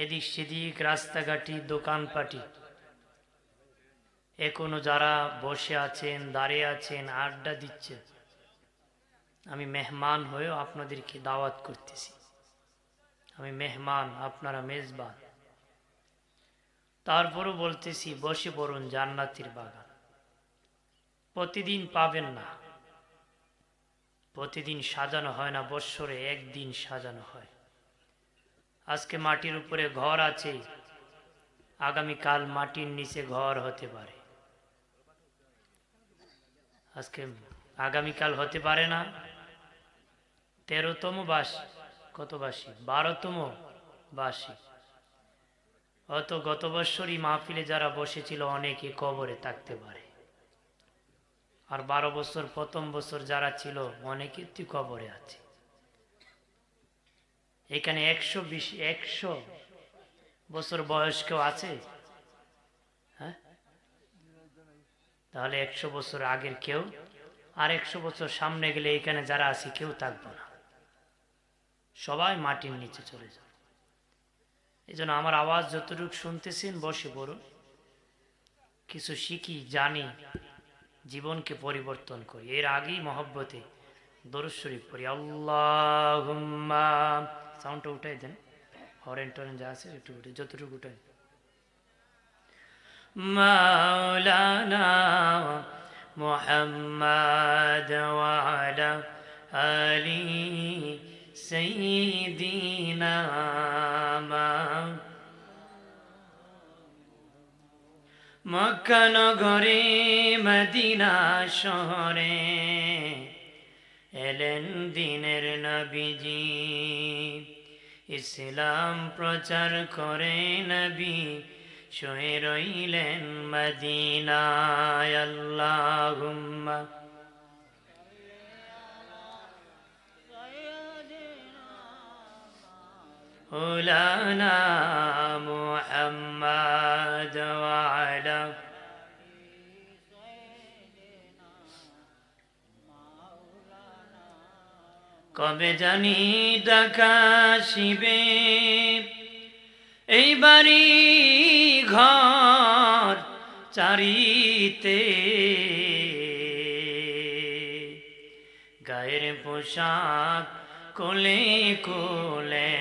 এদিক সেদিক, রাস্তাঘাটি, দোকানপাটি। এখনও যারা বসে আছেন, দাঁড়িয়ে আছেন, আড্ডা দিচ্ছেন আমি মেহমান হয়েও আপনাদেরকে দাওয়াত করতেছি। আমি মেহমান, আপনারা মেজবান। তারপরও বলতেছি, বসে পড়ুন জান্নাতির বাগান। প্রতিদিন পাবেন না। প্রতিদিন সাজানো হয় না, বৎসরে একদিন সাজানো হয়। আজকে মাটির উপরে ঘর আছে। আগামীকাল মাটির নিচে ঘর হতে পারে। আজকে আগামীকাল হতে পারে না। তেরোতম বাস কত বাসী বারোতম বাসী অত গত বৎসরই মাহফিলে যারা বসেছিল, অনেকে কবরে থাকতে পারে। আর বারো বছর, প্রথম বছর যারা ছিল, অনেকে কবরে আছে। এখানে একশো বিশ একশো বছর বয়স কেউ আছে? হ্যাঁ? তাহলে একশো বছর আগের কেউ, আর একশো বছর সামনে গেলে এখানে যারা আছে কেউ থাকবে না। সবাই মাটির নিচে চলে যাবে। এই জন্য আমার আওয়াজ যতটুকু শুনতেছেন, বসে পড়ুন। কিছু শিখি, জানি, জীবনকে পরিবর্তন করি। এর আগেই মহব্বতে দরুদ পড়ি। আল্লাহ সাউন্ডটা উঠাই দেন। হরেন টরেন যা আছে, একটু উঠে, যতটুকু উঠাই। মাওলানা মোহাম্মদ ওয়ালা আলী সঈদিনা মক্কানগরে মদিনা শহরে এলেন দিনের নবীজি। ইসলাম প্রচার করে নবী শুয়ে রইলেন মদিনায় আল্লাহুম্মা مولانا محمد وعلى কবে জানি ডাকা শিবে? এই বাড়ি ঘর চারিতে। গায়ের পোশাক কোলে কোলে,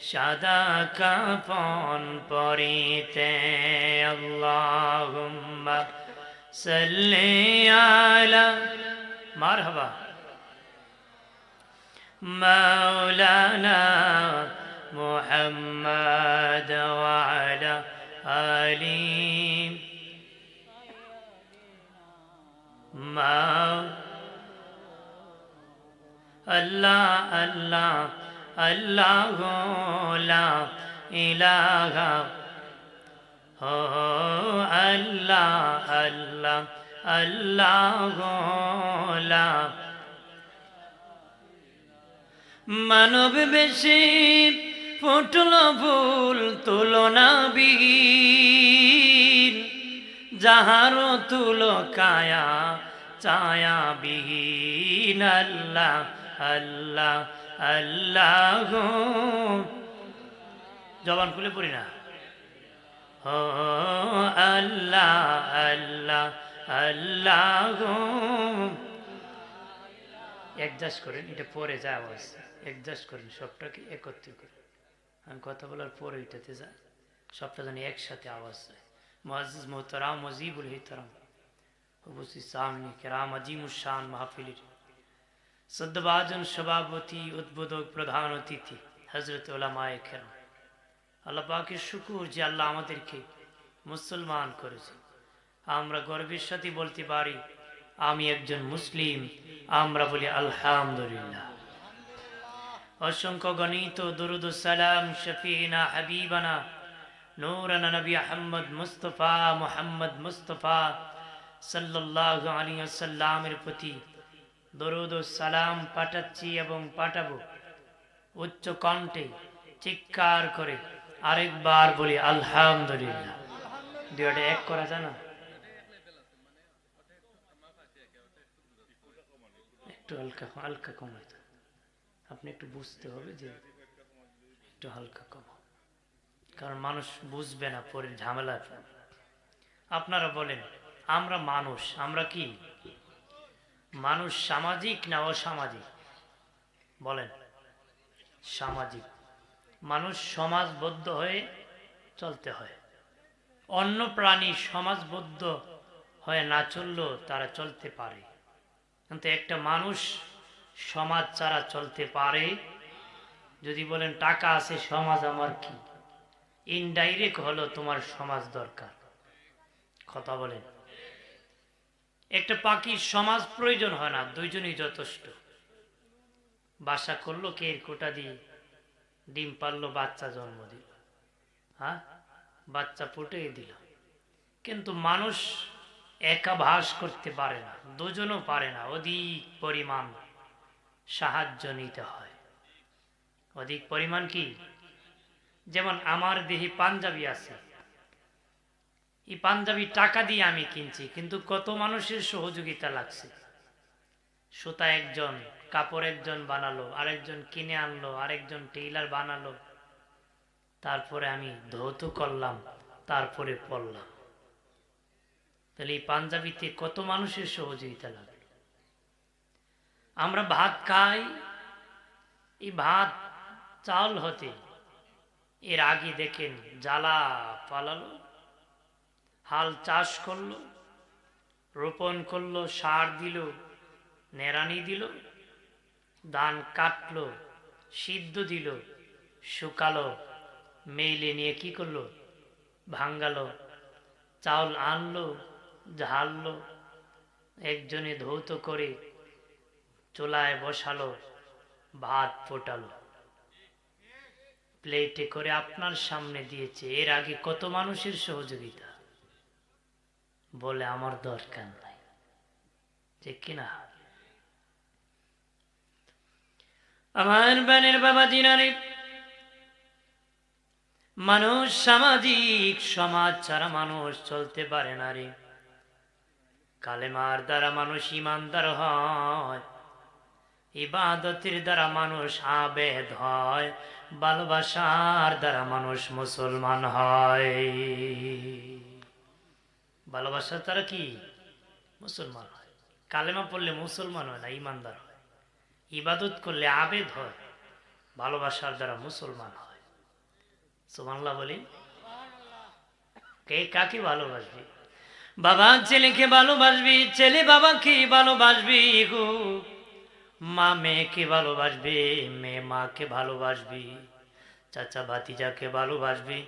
সাদা কাপন পরিতে। আল্লাহুম্মা সাল্লি আলা মারহাবা। مولانا محمد وعلى آله ما الله الله الله لا إله. الله الله الله لا মানব বেশি ফুটল ফুল তুলনা বিহীন। যাহার তুল কায়া চায়া বিহীন। আল্লাহ আল্লাহ আল্লাহ। জবান খুলে পড়ি না? ও আল্লাহ আল্লাহ আল্লাহ। অ্যাডজাস্ট করেন, এটা পরে যা আওয়াজ অ্যাডজাস্ট করেন, সবটাকে একত্রিত করেন। আমি কথা বলার পরে এটাতে যা, সবটা জানি একসাথে আওয়াজ যায় মহাজিজ মোহতারাম মজিবুল হিতরাম, উপস্থিত সামনে কেরাম আজিমুসান মাহফিলির সদ্যবাজন সভাপতি, উদ্বোধক প্রধান অতিথি হজরত ওলামায় খেরাম আল্লাহ পাকের শুকুর যে আল্লাহ আমাদেরকে মুসলমান করেছে আমরা গর্বের সাথে বলতে পারি আমি একজন মুসলিম, আমরা বলি আলহামদুলিল্লাহ। অসংখ্য গণিত, দরুদ, সালাম, শফিনা, হাবিবানা, নূরানা নবী আহমদ মুস্তফা, মোহাম্মদ মুস্তফা সাল্লাহ আলী সাল্লামের প্রতি দরুদ সালাম পাঠাচ্ছি এবং পাঠাবো। উচ্চ কণ্ঠে চিৎকার করে আরেকবার বলি আলহামদুলিল্লাহ। দুটা এক করা যায় না? একটু হালকা হালকা কমাতে আপনি একটু বুঝতে হবে যে একটু হালকা কমা কারণ মানুষ বুঝবে না পরে ঝামেলা। আপনারা বলেন, আমরা মানুষ, আমরা কি? মানুষ সামাজিক না অসামাজিক? বলেন, সামাজিক। মানুষ সমাজবদ্ধ হয়ে চলতে হয়। অন্য প্রাণী সমাজবদ্ধ হয়ে না চললেও তারা চলতে পারে। কিন্তু একটা মানুষ সমাজ ছাড়া চলতে পারে? যদি বলেন, টাকা আছে, সমাজ আমার কি? ইনডাইরেক্ট হলো তোমার সমাজ দরকার। কথা বলেন। একটা পাখির সমাজ প্রয়োজন হয় না, দুইজনই যথেষ্ট। বাসা করল কে কোটা দিয়ে? ডিম পারল বাচ্চা জন্ম দিল। হ্যাঁ? বাচ্চা ফুটে দিল। কিন্তু মানুষ একা ভাস করতে পারে না, দুজনও পারে না, অধিক পরিমাণ সাহায্য নিতে হয়। অধিক পরিমাণ কি? যেমন আমার দেহে পাঞ্জাবি আছে, এই পাঞ্জাবি টাকা দিয়ে আমি কিনছি, কিন্তু কত মানুষের সহযোগিতা লাগছে। সুতা একজন, কাপড় একজন বানালো, আরেকজন কিনে আনলো, আরেকজন টেইলার বানালো, তারপরে আমি ধৌত করলাম, তারপরে পড়লাম তাহলে এই পাঞ্জাবিতে কত মানুষের সহযোগিতা লাগল আমরা ভাত খাই, এই ভাত চাল হতে। এর আগে দেখেন জ্বালা পালালো, হাল চাষ করল, রোপণ করল, সার দিল, নেড়ানি দিল, ধান কাটলো, সিদ্ধ দিল, শুকালো মেইলে নিয়ে কি করল? ভাঙ্গালো, চাউল আনলো ঝাললো একজনে ধৌত করে চুলায় বসালো, ভাত ফোটালো। প্লেটে করে আপনার সামনে দিয়েছে, এর আগে কত মানুষের সহযোগিতা? বলে আমার দরকার নাই। যে কিনা আমার বানের বাবা জিনারে, মানুষ সামাজিক, সমাজ ছাড়া মানুষ চলতে পারে না রে। কালেমার দ্বারা মানুষ ইমানদার হয় ইবাদতির দ্বারা মানুষ আবেদ হয় ভালোবাসার দ্বারা মানুষ মুসলমান হয়। ভালোবাসার দ্বারা কি? মুসলমান হয়। কালেমা পড়লে মুসলমান হয় না ইমানদার হয়। ইবাদত করলে আবেদ হয় ভালোবাসার দ্বারা মুসলমান হয়। সুমানলা বলি। কে কাকে ভালোবাসবি বাবা ছেলেকে ভালোবাসবি, ছেলে বাবাকে ভালোবাসবি গো। মা মেয়েকে ভালোবাসবে, মেয়ে মাকে ভালোবাসবি। চাচা ভাতিজাকে ভালোবাসবি,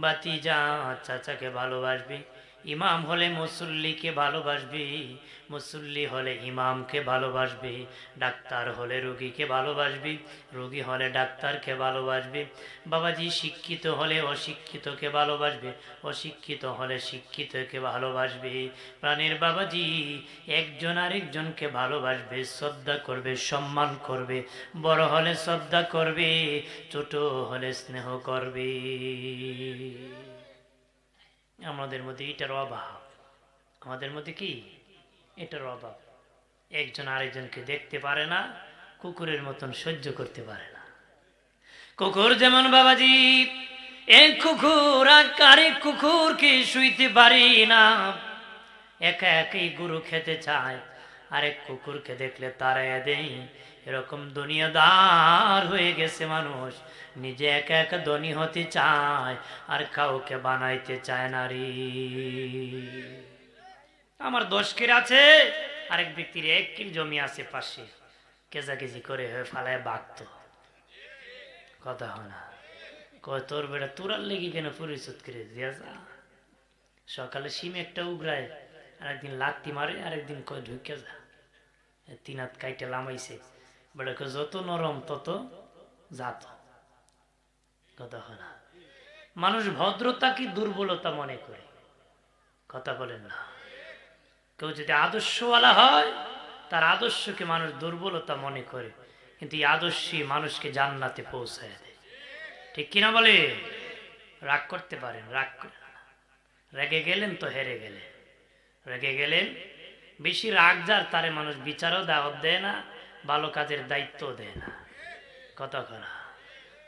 ভাতিজা চাচাকে ভালোবাসবি। ইমাম হলে মুসল্লিকে ভালোবাসবি, মুসল্লি হলে ইমামকে ভালোবাসবি, ডাক্তার হলে রুগীকে ভালোবাসবি, রুগী হলে ডাক্তারকে ভালোবাসবি, বাবাজি শিক্ষিত হলে অশিক্ষিতকে ভালোবাসবে, অশিক্ষিত হলে শিক্ষিতকে ভালোবাসবে। প্রাণের বাবাজি একজন আরেকজনকে ভালোবাসবে, শ্রদ্ধা করবে, সম্মান করবে, বড় হলে শ্রদ্ধা করবে, ছোট হলে স্নেহ করবে। আমাদের মধ্যে এটার অভাব। আমাদের মধ্যে কি? এটার অভাব। একজন আরেকজনকে দেখতে পারে না, কুকুরের মতন সহ্য করতে পারে না। কুকুর যেমন বাবাজি, এক কুকুর আর আরেক কুকুরকে শুইতে পারি না। একা একই গরু খেতে চায়, আরেক কুকুরকে দেখলে তারাই দেই এরকম দুনিয়াদার হয়ে গেছে মানুষ। নিজে একা একা ধনী হতে চায়, আর কাউকে বানাইতে চায় না রে। আমার দশ কির আছে? আরেক ব্যক্তির এক কিল জমি আছে পাশে। কেজাকেজি করে হয়ে ফালায় বাগত। কথা হয় না। কয়, তোর বেটা তোরার লেগে কেন পরিশোধ করে দিয়া যা। সকালে সিম একটা উগরায় আরেকদিন লাত্তি মারে, আরেকদিন কয় ঢুকে যা। তিন হাত কাইটে লামাইছে। বেটাকে যত নরম তত জাত কথা না মানুষ ভদ্রতা কি দুর্বলতা মনে করে কথা বলেন না কেউ যদি আদর্শওয়ালা হয় তার আদর্শকে মানুষ দুর্বলতা মনে করে কিন্তু এই আদর্শই মানুষকে জান্নাতে পৌঁছায় দেয় ঠিক কিনা বলে রাগ করতে পারেন রাগ রেগে গেলেন তো হেরে গেলেন রেগে গেলেন বেশি রাগ যার তারে মানুষ বিচারও দাওয়াত দেয় না ভালো কাজের দায়িত্ব দেয় না। কথা করা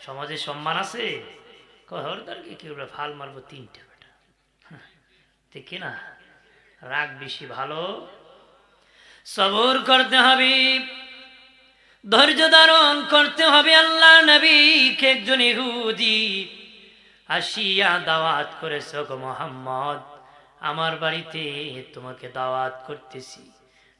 সমাজে সম্মান আছে? হরদারকে ফাল মারবো তিনটা বেটা? ঠিক কিনা রাগ বেশি ভালো? সবর করতে হবে। ধৈর্য ধারণ করতে হবে আল্লাহ নবীকে একজন ইহুদি। আসিয়া দাওয়াত করেছ গো মোহাম্মদ। আমার বাড়িতে তোমাকে দাওয়াত করতেছি।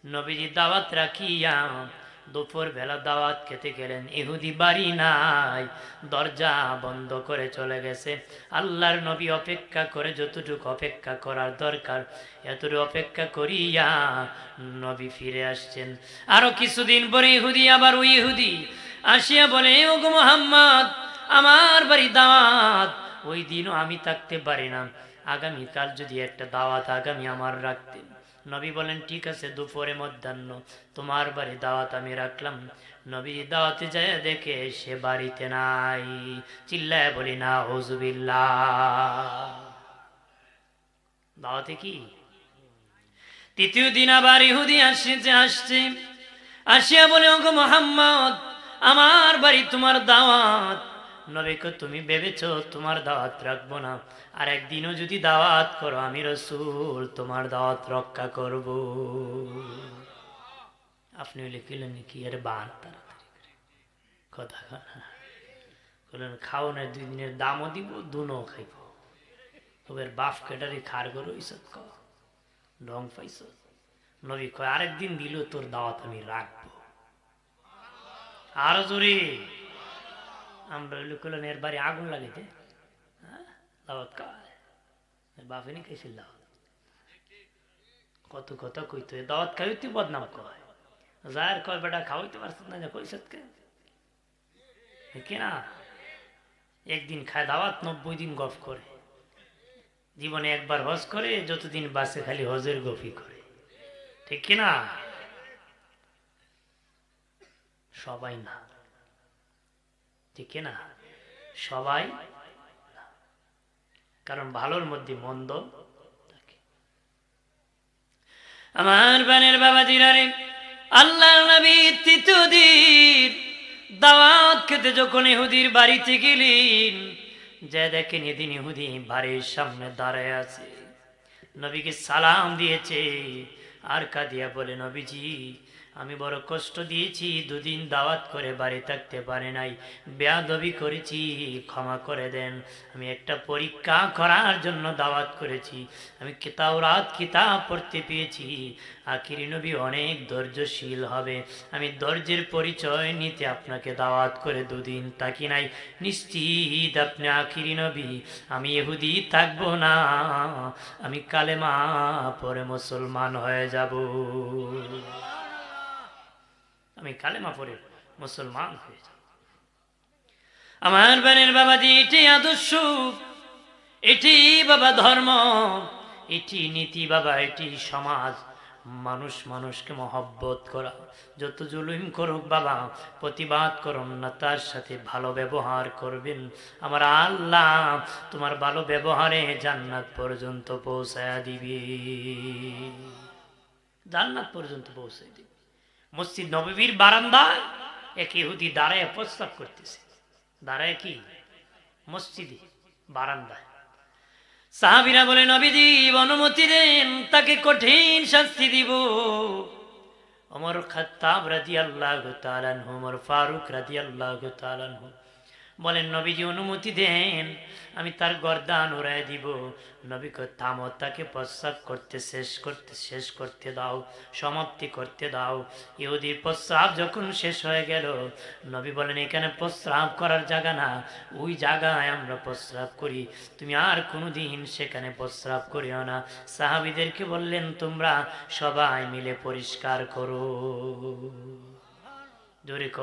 নবীজি দাওয়াত রাখিয়া দুপুর বেলা দাওয়াত খেতে গেলেন। ইহুদি বাড়ি নাই, দরজা বন্ধ করে চলে গেছে। আল্লাহর নবী অপেক্ষা করে যতটুকু অপেক্ষা করার দরকার, এতটুকু অপেক্ষা করিয়া নবী ফিরে আসছেন। আরও কিছুদিন পরে ইহুদি, আবার ওই ইহুদি আসিয়া বলে ও গো মোহাম্মদ, আমার বাড়ি দাওয়াত, ওই দিনও আমি থাকতে পারি না। আগামীকাল যদি একটা দাওয়াত আগামী আমার রাখতেন। নবী বলেন, ঠিক আছে, দুপুরে মধ্যাহ্ন। তোমার বাড়ি দাওয়াত আমি রাখলাম। নবী দাওয়াতে যায় দেখে সে বাড়িতে নাই। চিল্লায় বলি না হজুবিল্লা দাওয়াতে কি? তৃতীয় দিন আবার ইহুদি আসছে আসছে। আসিয়া বলে, ওগো মোহাম্মদ, আমার বাড়ি তোমার দাওয়াত। নবীকে তুমি ভেবেছ তোমার দাওয়াত রাখব না। আর একদিনও যদি দাওয়াত করো, আমি রসুল তোমার দাওয়াত রক্ষা করব। আপনি লিখিলেন কি? আরে বান, তাড়াতাড়ি করে। কথা কন। খাও না, দুই দিনের দামও দিব দুনো খাইব। তবে বাপ কেটারি খার করো এইসব ক ঢং পাইছ? নবী কয়, আরেকদিন দিল তোর দাওয়াত আমি রাখব। আরও জোরে। আমরা লুকলেন এর বাড়ি আগুন লাগাইতে দাওয়াত খায় বাপে নি খাইছিল কত কথা কইতো দাওয়াত খাই তুই বদনাম কয়। যার কয়, বেটা, খাওয়াইতে পারছ না কইসত কে কি না? একদিন খায় দাওয়াত, নব্বই দিন গফ করে। জীবনে একবার হজ করে, যতদিন বাসে খালি হজের গফি করে। ঠিক কিনা সবাই না। ঠিক না, সবাই কারণ ভালোর মধ্যে মন্দ আমার বানের বাবা জিরারে আল্লাহ নবী তৃতীয় দাওয়াত খেতে যখন ইহুদির বাড়িতে গেলেন, যে দেখেন এদিন ইহুদি বাড়ির সামনে দাঁড়ায় আছে। নবীকে সালাম দিয়েছে। আর কাদিয়া বলে, নবীজি আমি বড় কষ্ট দিয়েছি, দুদিন দাওয়াত করে বাড়ি থাকতে পারে নাই। বেয়াদবি করেছি, ক্ষমা করে দেন। আমি একটা পরীক্ষা করার জন্য দাওয়াত করেছি। আমি কিতাব রাত কিতাব পড়তে পেয়েছি। আখিরি নবী অনেক ধৈর্যশীল হবে। আমি ধৈর্যের পরিচয় নিতে আপনাকে দাওয়াত করে দুদিন তাকি নাই। নিশ্চিত আপনি আখিরি নবী, আমি এহুদি থাকব না। আমি কালেমা পরে মুসলমান হয়ে যাব। আমি কালেমা পরে মুসলমান হয়ে যাব। আমার বানের বাবাজি, এটি আদর্শ, এটি বাবা ধর্ম, এটি নীতি বাবা, এটি সমাজ। মানুষ মানুষকে মহব্বত করা, যত জুলুম করুক বাবা, প্রতিবাদ করুন না, তার সাথে ভালো ব্যবহার করবেন। আমার আল্লাহ তোমার ভালো ব্যবহারে জান্নাত পর্যন্ত পৌঁছায় দিবে। জান্নাত পর্যন্ত পৌঁছায় মসজিদ নবীর বারান্দায় এক ইহুদি দাঁড়ায় প্রস্তাব করতেছে। দাঁড়ায় কি? মসজিদে, বারান্দায়। সাহাবিরা বলে, নবীজি, অনুমতি দেন, তাকে কঠিন শাস্তি দিব। অমর খাত্তাব রাজি আল্লাহ ফারুক রাজি আল্লাহ তালানহু বলেন নবীজি অনুমতি দেন আমি তার গর্দান উড়াই দিব। নবী কয়, থামো তাকে প্রস্রাব করতে শেষ করতে শেষ করতে দাও সমাপ্তি করতে দাও। ইহুদির প্রস্রাব যখন শেষ হয়ে গেল নবী বলেন এখানে প্রস্রাব করার জায়গা না ওই জায়গায় আমরা প্রস্রাব করি। তুমি আর কোনোদিন সেখানে প্রস্রাব করিও না। সাহাবিদেরকে বললেন তোমরা সবাই মিলে পরিষ্কার করো। জোরে ক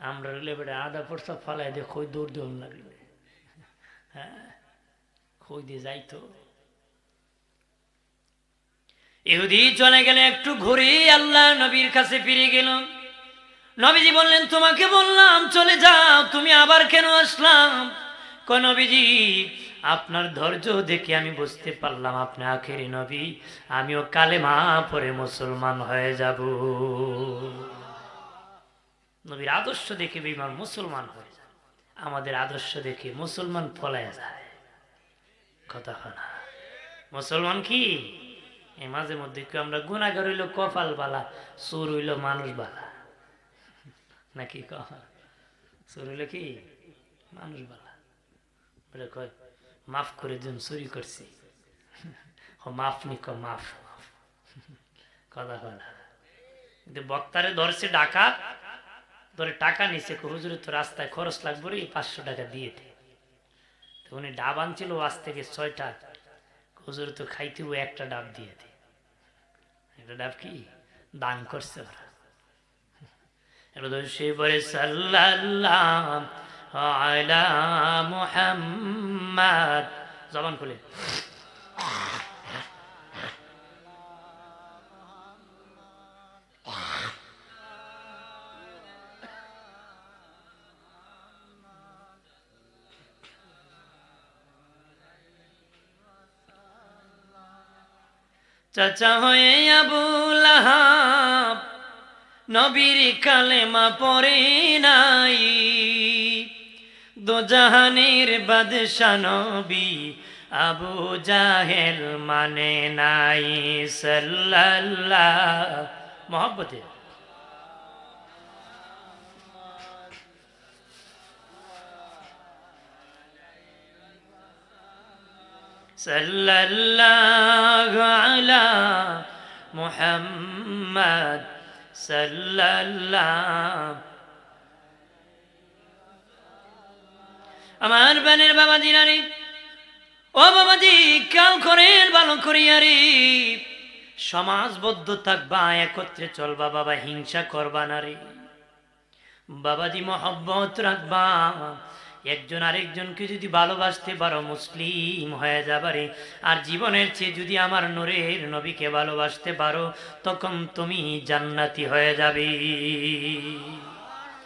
আমরা বেটা আদা প্রস্তাব ফালাই দিয়ে খই দৌড় দৌড় লাগল। হ্যাঁ? খই দিয়ে যাইতো ইহুদি চলে গেলে একটু ঘুরে আল্লাহ নবীর কাছে ফিরে গেল নবীজি বললেন, তোমাকে বললাম, চলে যাও, তুমি আবার কেন আসলাম? নবীজি, আপনার ধৈর্য দেখে আমি বুঝতে পারলাম, আপনি আখেরি নবী, আমিও কালেমা পরে মুসলমান হয়ে যাব। নবীর আদর্শ দেখে বিমান মুসলমান হয়ে যায়। আমাদের আদর্শ দেখে মুসলমান ফলায় যায়। কথা না। মুসলমান কি? এই মাঝে মধ্যে কি আমরা গুণাগার হইল কপাল বালা সুর হইল মানুষ বালা। নাকি সুর হইল কি? মানুষ বালা। বলে কয়, মাফ করে দিন, চুরি করছি। মাফ নি ক মাফ কথা না। কিন্তু বক্তারে ধরছে ডাকা ধরে টাকা নিছে হুজুরে তো রাস্তায় খরচ লাগবে রে পাঁচশো টাকা দিয়ে তো উনি ডাব আনছিল আজ থেকে ছয়টা। হুজুর তো খাইতে ও একটা ডাব দিয়ে একটা ডাব কি? দান করছে ওরা। সে আলা মুহাম্মাদ। জবান খুলে। চাচা হয়ে আবুল আহাব, নবীর কালেমা পরে নাই। দোজাহানের বাদশা নবী আবু জাহেল মানে নাই, সাল্লাল্লাহ। মহব্বতে? صلى الله على محمد صلى الله আমার বানের বাবা দিনারি ও বাবাজি কাল করেন ভালো করিয়ারি সমাজবদ্ধ থাকবা একত্রে চলবা বাবা হিংসা করবা না রে বাবাজি মহব্বত রাখবা একজন আরেকজনকে যদি ভালোবাসতে পারো, মুসলিম হয়ে যাবারে আর জীবনের চেয়ে যদি আমার নূরের নবীকে ভালোবাসতে পারো, তখন তুমি জান্নাতি হয়ে যাবে।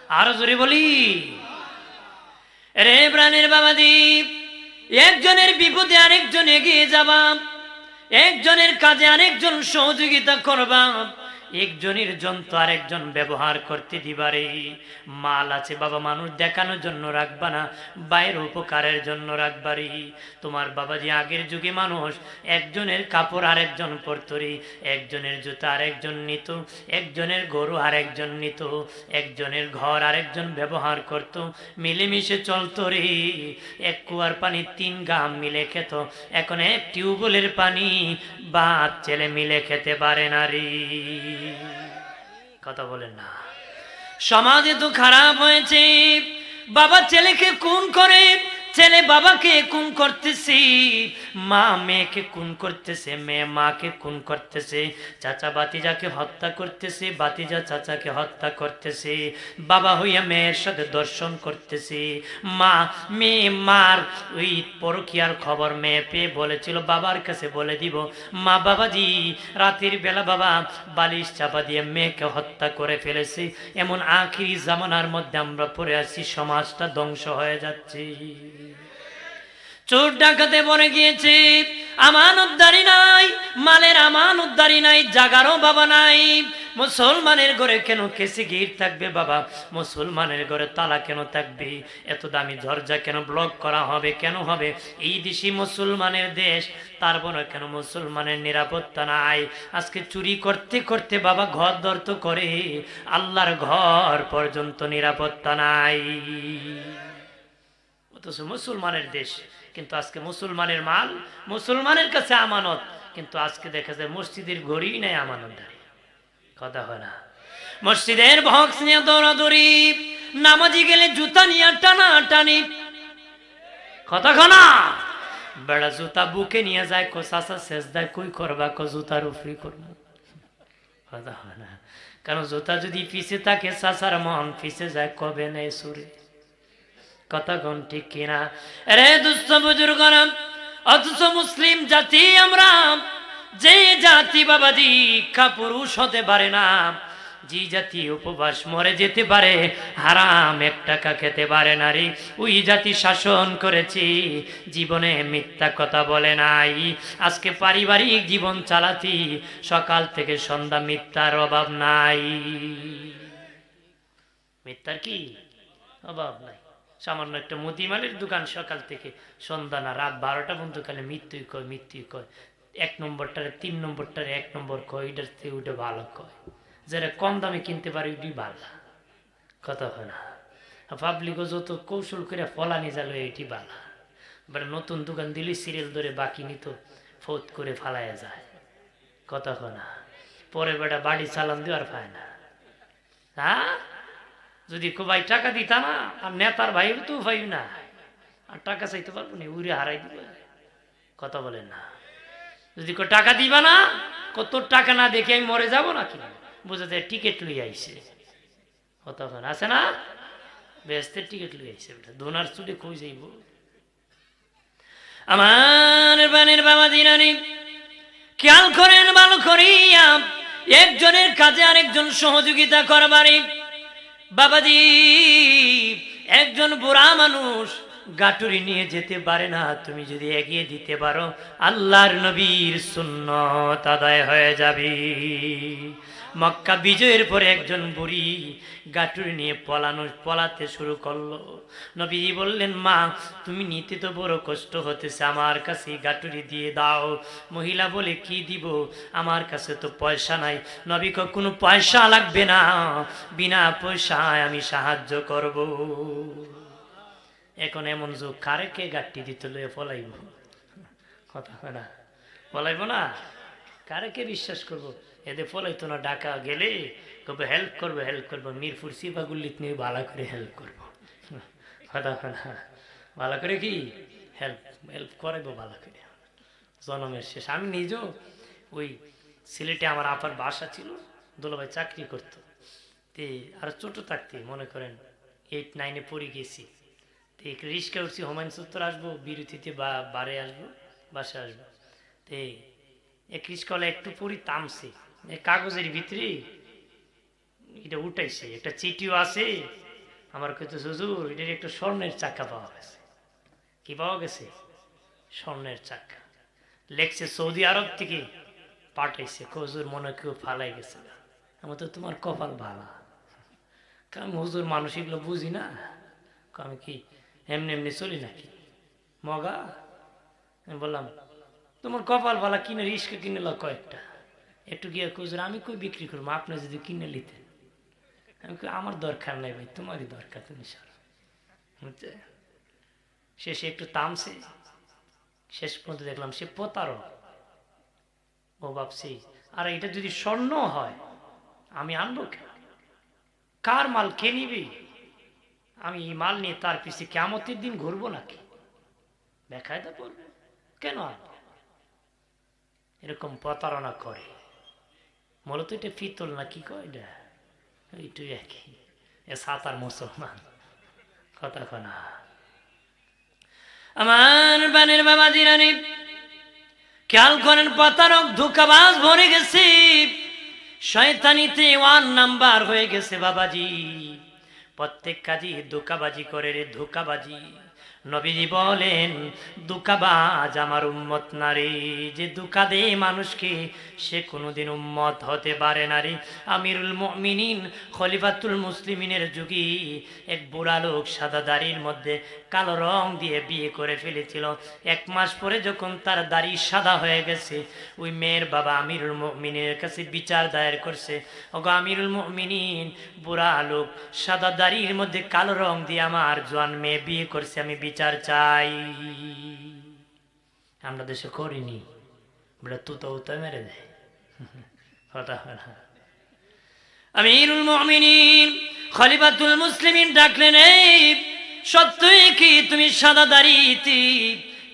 আরও জোরে বলি। রে প্রাণের বাবাদীপ একজনের বিপদে আরেকজন এগিয়ে যাবা, একজনের কাজে আরেকজন সহযোগিতা করবা। একজনের যন্ত্র আরেকজন ব্যবহার করতে দিবারে। মাল আছে বাবা মানুষ দেখানোর জন্য রাখবা না, বাইরের উপকারের জন্য রাখবারে। তোমার বাবাজি আগের যুগে মানুষ, একজনের কাপড় আরেকজন পরতরি, একজনের জুতা আরেকজন নিত, একজনের গরু আরেকজন নিত, একজনের ঘর আরেকজন ব্যবহার করত, মিলেমিশে চলতো রে। এক কুয়ার পানি তিন গাম মিলে খেত, এখন এক টিউবওয়েলের পানি বাপ ছেলে মিলে খেতে পারে না রে। কথা বলেন না। সমাজে তো খারাপ হয়েছে। বাবা ছেলেকে খুন করে ছেলে বাবাকে খুন করতেছি, মা মেয়েকে খুন করতেছে, মেয়ে মাকে খুন করতেছে, চাচা বাতিজাকে হত্যা করতেছে বাতিজা চাচাকে হত্যা করতেছে, বাবা হইয়া মেয়ের সাথে দর্শন করতেছে, মা, মেয়ে মার ওই পরকিয়ার খবর মেয়ে পেয়ে বলেছিল, বাবার কাছে বলে দিব, মা বাবাজি, রাতের বেলা বাবা বালিশ চাপা দিয়ে মেয়েকে হত্যা করে ফেলেছে, এমন আখিরি জামানার মধ্যে আমরা পড়ে আছি, সমাজটা ধ্বংস হয়ে যাচ্ছে। চোর ডাকাতে পড়ে গিয়েছে। আমান উদ্ধারি নাই, মালের আমান উদ্ধারি নাই, জাগারও বাবা নাই। মুসলমানের ঘরে কেন কেসি গির থাকবে বাবা? মুসলমানের ঘরে তালা কেন থাকবে? এত দামি দরজা কেন ব্লক করা হবে? কেন হবে? এই দেশি মুসলমানের দেশ। তারপরে কেন মুসলমানের নিরাপত্তা নাই? আজকে চুরি করতে করতে বাবা ঘর দর্ত করে। আল্লাহর ঘর পর্যন্ত নিরাপত্তা নাই। অথচ মুসলমানের দেশ কিন্তু আজকে মুসলমানের মাল, মুসলমানের কাছে আমানত, কিন্তু আজকে দেখা যায় মসজিদের ঘড়ি নেই আমানতদারি। কথা হয় না। মসজিদের ভক্স নিয়ে দৌড়াদৌড়ি, নামাজি গেলে জুতা নিয়ে টানা টানি কথা খনা বেড়া জুতা বুকে নিয়ে যায় কো শেষ দেয় কই করবা? কো জুতার উপরি করব। কথা হয় না। কারণ জুতা যদি পিছে থাকে সাসার মন পিছে যায়, কবে নেই সুরে। কথা কোন? ঠিক কিনা রে দুস্থ বুজুর্গরা অথচ মুসলিম জাতি আমরা যে জাতি বাবাজি পুরুষ হতে পারে না, যে জাতি উপবাস মরে যেতে পারে, হারাম এক টাকা খেতে পারে না রে। ওই জাতি শাসন করেছি, জীবনে মিথ্যা কথা বলে নাই। আজকে পারিবারিক জীবন চালাতি, সকাল থেকে সন্ধ্যা মিথ্যার অভাব নাই। মিথ্যার কি? অভাব নাই। সামান্য একটা মুদিমালের দোকান সকাল থেকে সন্ধ্যা না, রাত বারোটা পর্যন্ত কালে মৃত্যুই কয় মৃত্যুই কয়। এক নম্বরটারে তিন নম্বরটারে এক নম্বর কয়, এটার থেকে ওইটা ভালো কয়। যারা কম দামে কিনতে পারে ওইটাই ভালো। কথা হয় না। পাবলিকও যত কৌশল করে ফলানি যালো এটি বালা এবার নতুন দোকান দিলে সিরিয়াল ধরে বাকি নিত, ফোত করে ফালাইয়া যায়। কথা না। পরে বেটা বাড়ি চালান দেওয়ার পায় না। হ্যাঁ? যদি ভাই টাকা দিতা না, আর নেতার ভাই তো ভাই না। আর টাকা চাইতে পারব না উড়ে হারাই দিব। কথা বলেন না। যদি কো টাকা দিবা না কত টাকা না দেখে আমি মরে যাব নাকি? বুঝে যায় টিকিট লই কথা হয় আছে না? ব্যস্তের টিকিট লই আইসে দোনার চুটে কই যাইব? আমার বানের বাবা দিনানি, খেয়াল করেন ভালো করিয়া, একজনের কাজে আরেকজন সহযোগিতা করবারে বাবাজি, একজন বুড়া মানুষ গাটুরি নিয়ে যেতে পারে না। তুমি যদি এগিয়ে দিতে পারো, আল্লাহর নবীর শূন্য আদায় হয়ে যাবে। মক্কা বিজয়ের পরে একজন বুড়ি গাটুরি নিয়ে পলানো, পলাতে শুরু করল। নবীজি বললেন, মা, তুমি নিতে তো বড় কষ্ট হতেছে, আমার কাছে গাটুরি দিয়ে দাও। মহিলা বলে, কি দিব? আমার কাছে তো পয়সা নাই। নবী কোনো পয়সা লাগবে না, বিনা পয়সায় আমি সাহায্য করব। এখন এমন যুগ, কারে কে গাট্টি দিতে লয়ে পলাইব? কথা না, পলাইব না? কারে কে বিশ্বাস করব? এদের পলাইতো না ডাকা গেলে কবে হেল্প করব হেল্প করব। মিরপুর সিপাগুল্লিত নিয়ে ভালো করে হেল্প করব। কথা হয় না ভালো করে কি? হেল্প হেল্প করাইবো ভালো করে। জনমের শেষ। আমি নিজেও ওই সিলেটে আমার আপার বাসা ছিল, দোলাভাই চাকরি করতো। তে আর ছোট থাকতে, মনে করেন এইট নাইনে পড়ে গেছি। তো রিক্সা উঠছি, হুমায়ুন সত্তর আসব, বিরতিতে বা বারে আসব বাসে আসব। তে রিক্সাওয়ালা একটু পরি তামছে কাগজের ভিতরে এটা উঠাইছে, একটা চিঠিও আছে। আমার কিন্তু হুজুর, এটার একটা স্বর্ণের চাকা পাওয়া গেছে। কি পাওয়া গেছে? স্বর্ণের চাকা। লেখছে সৌদি আরব থেকে পাঠাইছে। হুজুর, মনে কেউ ফালাই গেছে না আমার তো তোমার কপাল ভালা। কারণ হুজুর মানুষ, এগুলো বুঝি না। আমি কি এমনি এমনি চলি নাকি? মগা? আমি বললাম তোমার কপাল ভালা কিনে রিস্কা কিনে লো কয়েকটা। একটু গিয়ে খুচরো আমি কই বিক্রি করব? আপনি যদি কিনে নিতেন আমি আমার দরকার নাই ভাই, তোমারই দরকার তুমি সার বুঝছে? শেষে একটু তামছে। শেষ পর্যন্ত দেখলাম সে প্রতারক। ও ভাবছি, আর, এটা যদি স্বর্ণ হয়, আমি আনব কেন কার মাল কে নিবি? আমি এই মাল নিয়ে তার পিছিয়ে কেমতের দিন ঘুরবো নাকি? দেখায় তো বলবে, কেন আনব? এরকম প্রতারণা করে। মূলত এটা পিতল না, কি কয় এটা? একই এ সাতার মুসলমান। কথা কনা আমার বানের বাবা জিরানি খেয়াল করেন প্রতারক ধোকাবাজ ভরে গেছে। শয়তানিতে ওয়ান নাম্বার হয়ে গেছে বাবাজি। প্রত্যেক কাজে ধোকাবাজি করে রে, ধোকাবাজি। নবীজি বলেন দুকাবাজ আমার উম্মত নারী, যে দুকা দে মানুষকে, সে কোনোদিন উম্মত হতে পারে না রে। আমিরুল মুমিনিন খলিফাতুল মুসলিমিনের যুগী, এক বুড়া লোক সাদা দাড়ির মধ্যে কালো রং দিয়ে বিয়ে করে ফেলেছিল। এক মাস পরে যখন তার দাড়ি সাদা হয়ে গেছে, ওই মেয়ের বাবা আমিরুল মুমিনের কাছে বিচার দায়ের করছে। ওগো আমিরুল মুমিনিন, বুড়া লোক সাদা দাড়ির মধ্যে কালো রং দিয়ে আমার জোয়ান মেয়ে বিয়ে করছে, আমি বিচার চাই। আমরা দেশে করিনি। বলে তুতো উতো মেরে দেয় খলিফাতুল মুসলিমিন ডাকলেন সত্যই কি তুমি সাদা দাড়িতে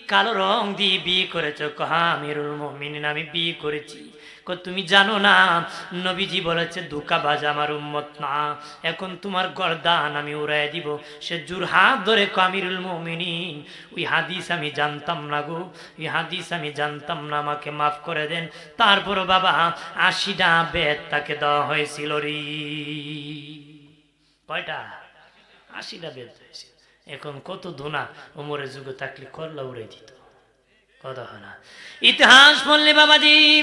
কালো রং দিয়ে বিয়ে করেছ? কহা, আমিরুল মুমিনিন, আমি বিয়ে করেছি। তুমি জানো না, নবীজি বলেছে ধোকাবাজ আমার উম্মত না। এখন তোমার গরদান আমি উড়াই দিব। সে জোর হাত ধরে কো আমিরুল মুমিনিন, ওই হাদিস আমি জানতাম না গো, ওই হাদিস আমি জানতাম না, আমাকে মাফ করে দেন। তারপরও বাবা, আশিটা বেদ তাকে দেওয়া হয়েছিল রে। কয়টা? আশিটা বেদ হয়েছিল। এখন কত ধোনা উমরের যুগে থাকলে করলা উড়ে দিত। কথা হয় না। ইতিহাস বললে বাবাজি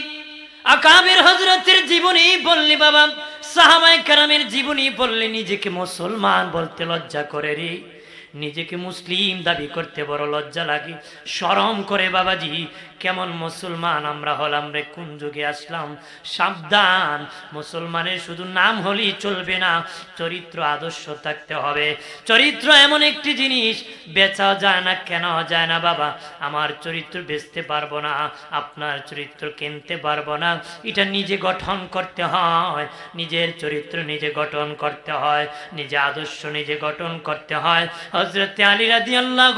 আকাবের হজরতের জীবনী বললি বাবা সাহাবাই কারামের জীবনী বললে, নিজেকে মুসলমান বলতে লজ্জা করে রে। নিজেকে মুসলিম দাবি করতে বড় লজ্জা লাগে। শরম করে বাবাজি, কেমন মুসলমান আমরা হলাম রে, কোন যুগে আসলাম? সাবধান, মুসলমানের শুধু নাম হলেই চলবে না, চরিত্র, আদর্শ থাকতে হবে। চরিত্র এমন একটি জিনিস বেচা যায় না কেন যায় না বাবা। আমার চরিত্র বেচতে পারব না, আপনার চরিত্র কিনতে পারব না। এটা নিজে গঠন করতে হয়, নিজের চরিত্র নিজে গঠন করতে হয়, নিজে আদর্শ নিজে গঠন করতে হয়। হজরত আলী আল্লাহ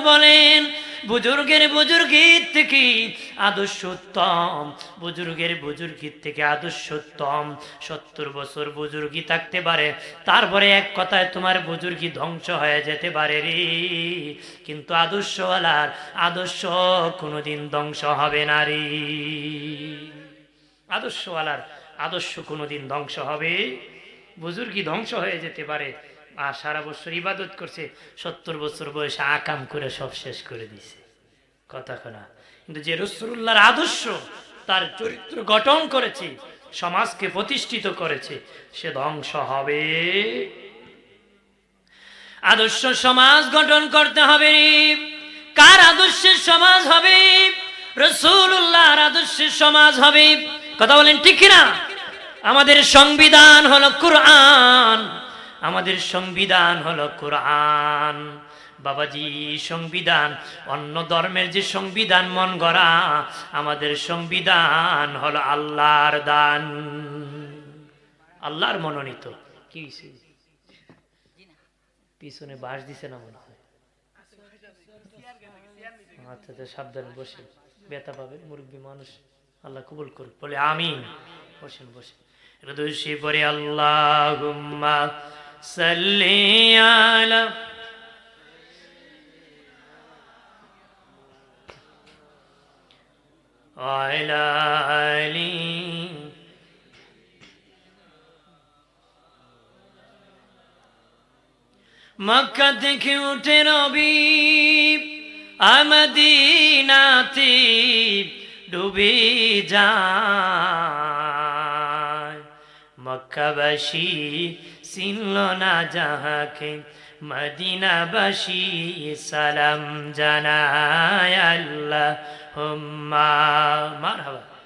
বলেন, বুজুর্গের থেকে আদর্শ উত্তম বুজুর্গের থেকে আদর্শ উত্তম সত্তর বছর থাকতে পারে। তারপরে এক কথায় তোমার বুজুর্গি ধ্বংস হয়ে যেতে পারে রে। কিন্তু আদর্শওয়ালার আদর্শ কোনোদিন ধ্বংস হবে না রে। আদর্শওয়ালার আদর্শ কোনোদিন ধ্বংস হবে। বুজুর্গি ধ্বংস হয়ে যেতে পারে। আর সারা বছর ইবাদত করছে, সত্তর বছর বয়সে আকাম করে সব শেষ করে দিছে। কথা কনা। কিন্তু যে রসুল্লাহর আদর্শ, তার চরিত্র গঠন করেছে, সমাজকে প্রতিষ্ঠিত করেছে, সে ধ্বংস হবে। আদর্শ সমাজ গঠন করতে হবে। কার আদর্শের সমাজ হবে? রসুল্লাহর আদর্শের সমাজ হবে। কথা বলেন ঠিক না আমাদের সংবিধান হলো কোরআন। আমাদের সংবিধান হলো কোরআন। বাবাজি, সংবিধান, অন্য ধর্মের যে সংবিধান মন গড়া, আমাদের সংবিধান হলো আল্লাহর দান। আল্লাহর মনোনীত। কি পিছনে বাস দিছে না মনে হয়? আচ্ছা তো সাবধানে বসে ব্যথা পাবে, মুরব্বী মানুষ। আল্লাহ কবুল করুক। বলে আমিন। বসেন বসেন। দুষি পরে আল্লাহ সাল্লি আলা وعلى آله মক্কা থেকে উঠে রবি আমদিনাতে ডুবে যায় মক্কাবাসী চিনল না যাহাকে মদিনাবাসী সালাম জানায় আল্লাহ হুম্মা মার হবা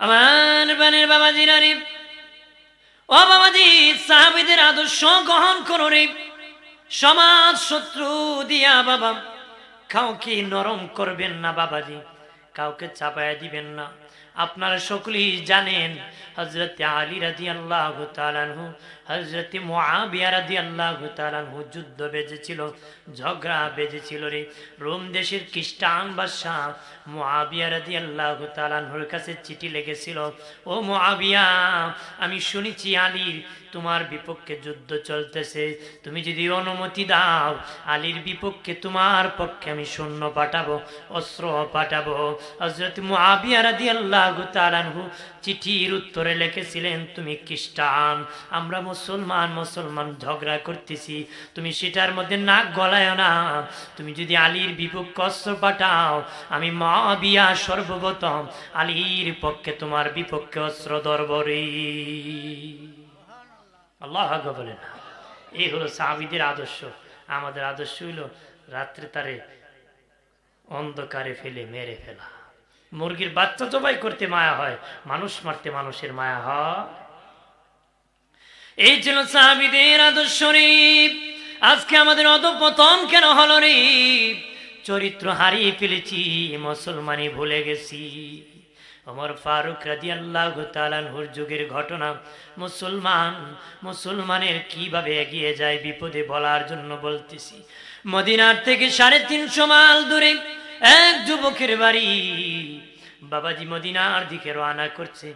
আমার বানের বাবাজি নারী ও বাবাজি, সাহাবিদের আদর্শ গ্রহণ করো রে। সমাজ শত্রু দিয়া বাবা, কাউকে নরম করবেন না বাবাজি, কাউকে চাপায় দিবেন না। আপনারা সকলেই জানেন হজরত আলী রাজি আল্লাহ তালানহু হজরত মহাবিয়া রাজি আল্লাহ তালানহু যুদ্ধ বেজেছিল, ঝগড়া বেজেছিল রে। রোম দেশের খ্রিস্টান বাদশাহ মহাবিয়া রাজি আল্লাহ তালানহুর কাছে চিঠি লেগেছিল, ও মহাবিয়া আমি শুনেছি আলীর তোমার বিপক্ষে যুদ্ধ চলতেছে, তুমি যদি অনুমতি দাও, আলীর বিপক্ষে তোমার পক্ষে আমি সৈন্য পাঠাবো, অস্ত্র পাঠাবো। হজরত মহাবিয়া রাজি আল্লাহ তালানহু চিঠির উত্তরে লিখেছিলেন, তুমি খ্রিস্টান, আমরা মুসলমান মুসলমান ঝগড়া করতেছি। তুমি সেটার মধ্যে নাক গলায় না। তুমি যদি আলীর বিপক্ষ অস্ত্র পাঠাও, আমি মা বিয়া সর্বপ্রথম আলীর পক্ষে তোমার বিপক্ষে অস্ত্র দরবরে আল্লাহ বলে না এই হলো সাহাবিদের আদর্শ। আমাদের আদর্শ হইল রাত্রে তারে অন্ধকারে ফেলে, মেরে ফেলা। মুরগির বাচ্চা জবাই করতে মায়া হয়, মানুষ মারতে মানুষের মায়া হয়। এই ছিল সাহাবিদের আদর্শ আজকে আমাদের অধপতন কেন হলো রে? চরিত্র হারিয়ে ফেলেছি মুসলমানি ভুলে গেছি। ওমর ফারুক রাজি আল্লাহ তালানহুর যুগের ঘটনা, মুসলমান, মুসলমানের কীভাবে এগিয়ে যায় বিপদে বলার জন্য বলতেছি। মদিনার থেকে সাড়ে তিনশো মাইল দূরে এক যুবকের বাড়ি বাবাজি মদিনার দিকে রওনা করছে।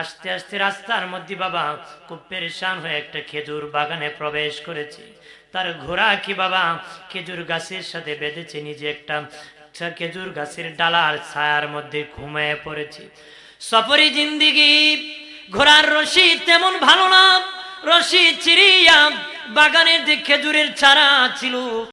আস্তে আস্তে রাস্তার মধ্যে বাবা খুব পেরেশান হয়ে একটা খেজুর বাগানে প্রবেশ করেছে। তার ঘোড়া কি বাবা খেজুর গাছের সাথে বেঁধেছে, নিজে একটা খেজুর গাছের ডালার ছায়ার মধ্যে ঘুমিয়ে পড়েছে। সফরি জিন্দিগি, ঘোড়ার রশি তেমন ভালো না। রশি চিরিয়া বাগানের যে খেজুরের চারা ছিল।